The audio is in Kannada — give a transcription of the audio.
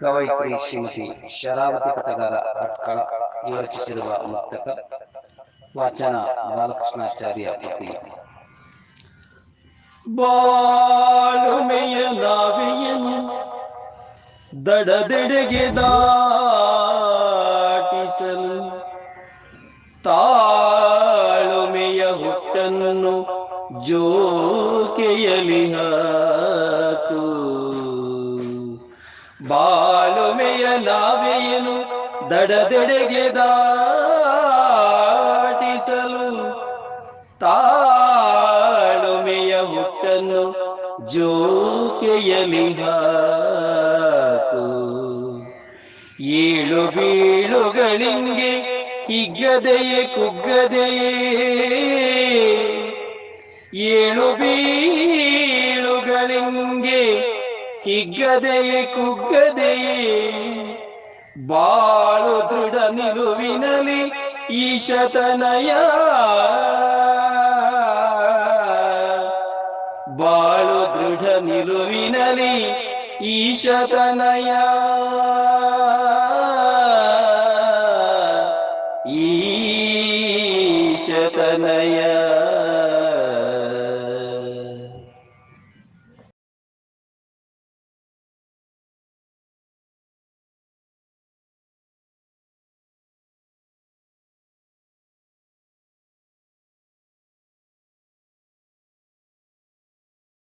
ಕವಯಿತ್ರಿ ಶ್ರೀಮತಿ ಶರಾವತಿ ಕಥೆಗಾರ ಭಟ್ಕಳ ವಿರಚಿಸಿರುವ ಮುಕ್ತಕ ವಾಚನ ಬಾಲಕೃಷ್ಣಾಚಾರ್ಯ ಪತಿ ಬಾಳುಮೆಯ ನಾವೆಯನ್ನು ದಡದೆಡೆಗೆ ದಾಟಿಸಲು ತಾಳುಮೆಯ ಹುಟ್ಟನ್ನು ಜೋಕೆಯಲಿ ಹಾಕು ಬಾಳುಮೆಯ ನಾವೆಯನು ದಡದೆಡೆಗೆ ದಾಟಿಸಲು ತಾಳುಮೆಯ ಹುಟ್ಟನ್ನು ಜೋಕೆಯಲಿ ಹಾಕು. ಏಳು ಬೀಳುಗಳಿಂಗೆ ಹಿಗ್ಗದೆಯೇ ಕುಗ್ಗದೆಯೇ? ಏಳು ಬೀಳುಗಳಿಂಗೆ ಹಿಗ್ಗದೆಯೇ ಕುಗ್ಗದೆಯೇ ಬಾಳು ದೃಢ ನಿಲುವಿನಲಿ ಈಶತನಯ. ಬಾಳು ದೃಢ ನಿಲುವಿನಲಿ ಈಶತನಯ. ಈಶತನಯ.